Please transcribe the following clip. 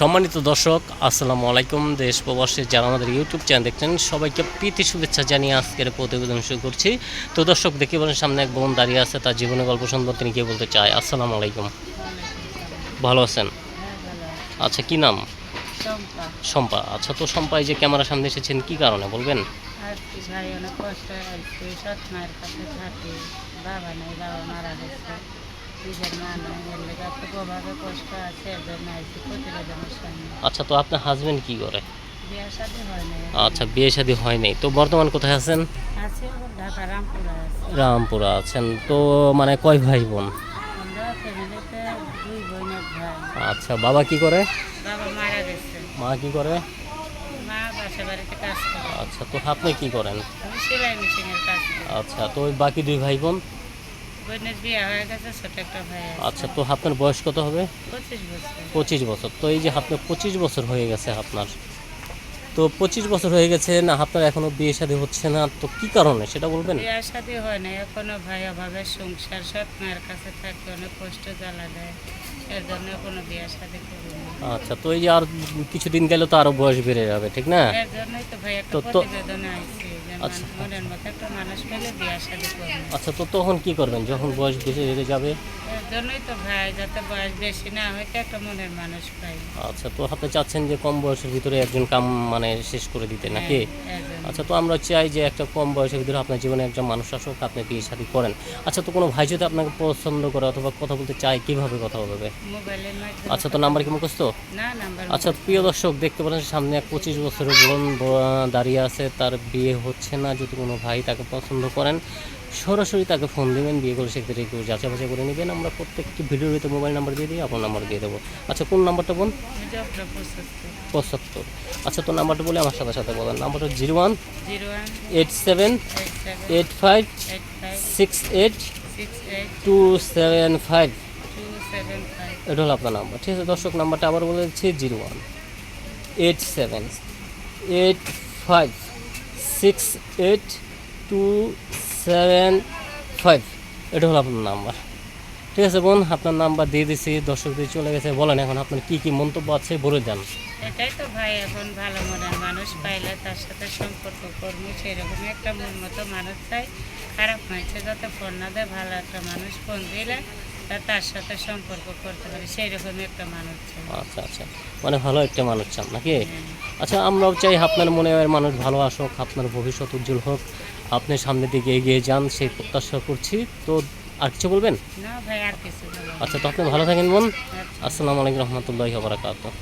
সম্মানিত দর্শক আসসালামু আলাইকুম। দেশ প্রবাসী যারা আমাদের ইউটিউব চ্যানেল দেখছেন সবাইকে প্রীতি শুভেচ্ছা জানিয়ে আজকের প্রতিবেদন শুরু করছি। তো দর্শক দেখতে বলেন সামনে এক বোন দাঁড়িয়ে আছে তার জীবনের গল্প সুন্দর তিনি কি বলতে চায় আসসালামু আলাইকুম। ভালো আছেন? আচ্ছা কি নাম? শম্পা। আচ্ছা তো শম্পা এই যে ক্যামেরার সামনে এসেছেন কি কারণে বলবেন? বাবা নেই বাবা মারা গেছে। আচ্ছা তো আপনার হাজবেন্ড কি করে? আচ্ছা বিয়ে শাদী হয় নাই। তো বর্তমান কোথায় আছেন? রামপুরা আছেন। তো মানে কয় ভাই বোন? আচ্ছা বাবা কি করে? মা কি করে? আচ্ছা তো আপনি কি করেন? আচ্ছা তো ওই বাকি দুই ভাই বোন? বোনের বিয়ে হয়ে গেছে ছোট একটা ভাই আছে। আচ্ছা তো আপনার বয়স কত হবে? পঁচিশ বছর। পঁচিশ বছর। তো এই যে আপনার পঁচিশ বছর হয়ে গেছে আপনার। তো পঁচিশ বছর হয়ে গেছে না আপনার এখনও বিয়ে শাদী হচ্ছে না তো কি কারণে সেটা বলবেন? বিয়ে শাদী হয় না এখনও ভাই অভাবে সংসার সৎ মায়ের কাছে থাকে অনেক কষ্ট জ্বালা দেয় এর জন্য কোনো বিয়ে শাদী করি না আচ্ছা তো এই যে আর কিছুদিন গেলে তো আরও বয়স বেড়ে যাবে ঠিক না? এর জন্যই তো ভাই একটা তো- তো- প্রতিবেদনে আইছি। যে আচ্ছা। আচ্ছা তো তখন কি করবেন যখন বয়স বেশি বেড়ে যাবে জন্যই তো ভাই যাতে বয়স বেশি না হইতে একটা মনের মানুষ পাই আচ্ছা তো আপনি চাচ্ছেন যে কম বয়সের ভিতরে একজন কাম মানে শেষ করে দিতে নাকি? আচ্ছা তো আমরা চাই যে একটা কম বয়সের ভিতরে আপনার জীবনে একজন মানুষ আসুক আপনি বিয়ে শাদী করেন। আচ্ছা তো কোনো ভাই যদি আপনাকে পছন্দ করে অথবা কথা বলতে চায় কীভাবে কথা বলবে? আচ্ছা তো নাম্বার কি মুখস্থ? আচ্ছা প্রিয় দর্শক দেখতে পারেন সামনে এক পঁচিশ বছরের বোন দাঁড়িয়ে আছে তার বিয়ে হচ্ছে না যদি কোনো ভাই তাকে পছন্দ করেন। সরাসরি তাকে ফোন দেবেন, বিয়ে করে সেক্ষেত্রে একটু যাচাই বাছাই করে নেবেন। আমরা প্রত্যেকটি ভিডিওর ভিতরে মোবাইল নাম্বার দিয়ে দিই, আপনার নাম্বার দিয়ে দেবো। আচ্ছা কোন নাম্বারটা বোন পঁচাত্তর। আচ্ছা তো নাম্বারটা বলে আমার সাথে সাথে বলেন। নাম্বারটা zero one eight seven eight five six eight two seven five. এটা হলো আপনার নাম্বার ঠিক আছে? দর্শক নাম্বারটা আবার বলে দিচ্ছি, zero one eight seven eight five six eight two seven five এটা হলো আপনার নাম্বার ঠিক আছে বোন আপনার নাম্বার দিয়ে দিছি দর্শকদের চলে গেছে। বলেন এখন আপনার কি কি মন্তব্য আছে বলে দেন। এটাই তো ভাই এখন ভালো মনের মানুষ পাইলে তার সাথে সম্পর্ক করব সেরকম একটা মন মতো মানুষ চাই। খারাপ মানুষে যাতে ফোন না দেয় ভালো একটা মানুষ ফোন দিলে তার সাথে সম্পর্ক করতে পারি সেই রকমই একটা মানুষ চাই। আচ্ছা আচ্ছা। মানে ভালো একটা মানুষ চান নাকি? হ্যাঁ। আচ্ছা আমরাও চাই আপনার মনে হয় মানুষ ভালো আসুক আপনার ভবিষ্যৎ উজ্জ্বল হোক। আপনি সামনের দিকে এগিয়ে যান সেই প্রত্যাশা করছি। তো আর কিছু বলবেন। আচ্ছা তো আপনি ভালো থাকেন বোন। আচ্ছা, আসসালামু আলাইকুম রহমতুল্লাহ বারাকাতুহ।